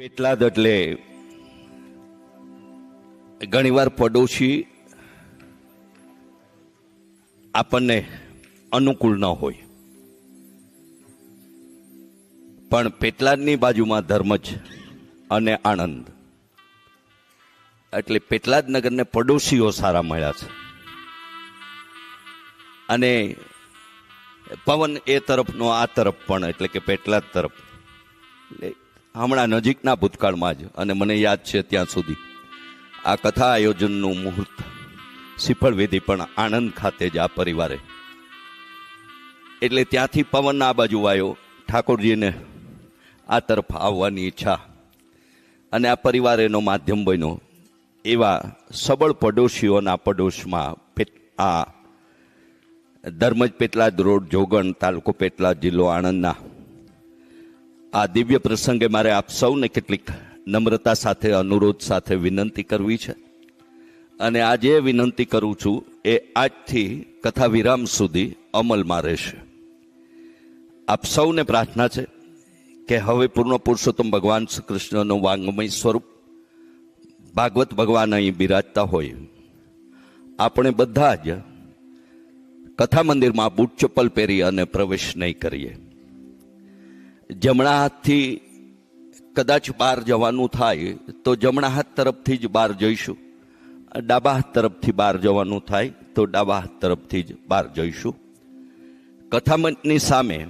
પેટલાદ એટલે ઘણીવાર પડોશી આપણને અનુકૂળ ન હોય. પણ પેટલાદની બાજુમાં ધર્મજ અને આણંદ એટલે પેટલાદ નગરને પડોશીઓ સારા મળ્યા છે. અને પવન એ તરફનો આ તરફ પણ, એટલે કે પેટલાદ તરફ. હમણાં નજીકના ભૂતકાળમાં જ, અને મને યાદ છે ત્યાં સુધી. આ કથા આયોજનનું મુહૂર્ત સિફળ વિધિ પણ આણંદ ખાતે જ આ પરિવારે. એટલે ત્યાંથી પવન આ બાજુ આવ્યો ઠાકોરજીને આ તરફ આવવાની ઈચ્છા. અને આ પરિવાર એનો માધ્યમ બન્યો. એવા સબળ પડોશીઓના પડોશમાં આ ધર્મજ પેટલાદ રોડ, જોગણ તાલુકો પેટલાદ જિલ્લો આણંદના આ દિવ્ય પ્રસંગે મારે આપ સૌને કેટલીક નમ્રતા સાથે, અનુરોધ સાથે વિનંતી કરવી છે. અને આજે વિનંતી કરું છું, એ આજથી કથા વિરામ સુધી અમલમાં રહેશે. આપ સૌને પ્રાર્થના છે કે હવે પૂર્ણ પુરુષોત્તમ ભગવાન શ્રી કૃષ્ણનું વાંગમય સ્વરૂપ ભાગવત ભગવાન અહીં બિરાજતા હોય. આપણે બધા જ કથા મંદિરમાં બૂટ ચપ્પલ પહેરી અને પ્રવેશ નહીં કરીએ. જમણા હાથથી કદાચ બહાર જવાનું થાય, તો જમણા હાથ તરફથી જ બહાર જઈશું. ડાબા હાથ તરફથી બહાર જવાનું થાય, તો ડાબા હાથ તરફથી જ બહાર જઈશું. કથામંચની સામે,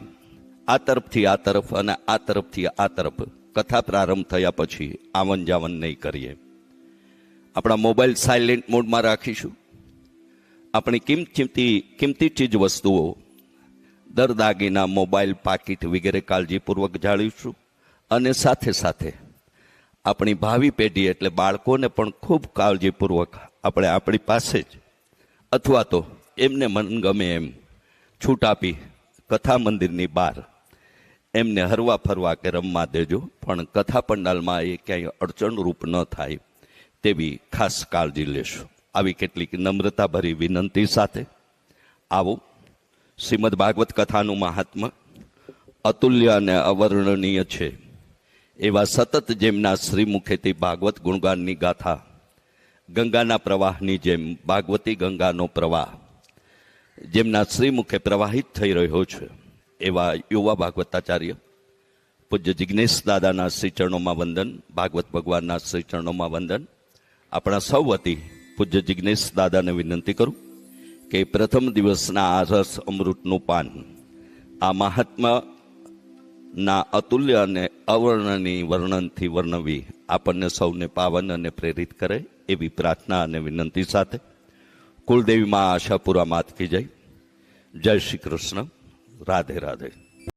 આ તરફથી આ તરફ અને આ તરફથી આ તરફ કથા પ્રારંભ થયા પછી આવન જાવન નહીં કરીએ. આપણા મોબાઈલ સાયલેન્ટ મોડમાં રાખીશું. આપણી કિંમતી કિંમતી ચીજ વસ્તુઓ દર દાગીના મોબાઈલ, પાકીટ વગેરે કાળજીપૂર્વક જાળવીશું અને સાથે સાથે આપણી ભાવિ પેઢી એટલે બાળકોને પણ ખૂબ કાળજીપૂર્વક આપણે આપણી પાસે જ અથવા તો એમને મન ગમે એમ છૂટ આપી કથા મંદિરની બહાર એમને હરવા ફરવા કે રમવા દેજો. પણ કથા પંડાલમાં એ ક્યાંય અડચણરૂપ ન થાય તેવી ખાસ કાળજી લેશું. આવી કેટલીક નમ્રતાભરી વિનંતી સાથે આવો. શ્રીમદ ભાગવત કથાનું મહાત્મ અતુલ્ય અને અવર્ણનીય છે. એવા સતત જેમના શ્રીમુખેથી ભાગવત ગુણગાનની ગાથા, ગંગાના પ્રવાહની જેમ ભાગવતી ગંગાનો પ્રવાહ, જેમના શ્રીમુખે પ્રવાહિત થઈ રહ્યો છે, એવા યુવા ભાગવતાચાર્ય પૂજ્ય જિજ્ઞેશ દાદાના શ્રીચરણોમાં વંદન, ભાગવત ભગવાનના શ્રીચરણોમાં વંદન. આપણા સૌ વતી પૂજ્ય જિજ્ઞેશ દાદાને વિનંતી કરું. કે પ્રથમ દિવસના આ રસ અમૃતનું પાન. આ મહાત્માના અતુલ્ય અને અવર્ણની વર્ણનથી વર્ણવી આપણને સૌને પાવન અને પ્રેરિત કરે એવી પ્રાર્થના અને વિનંતી સાથે. કુલદેવીમાં આશાપુરા માત કી જય. જય શ્રી કૃષ્ણ. રાધે રાધે.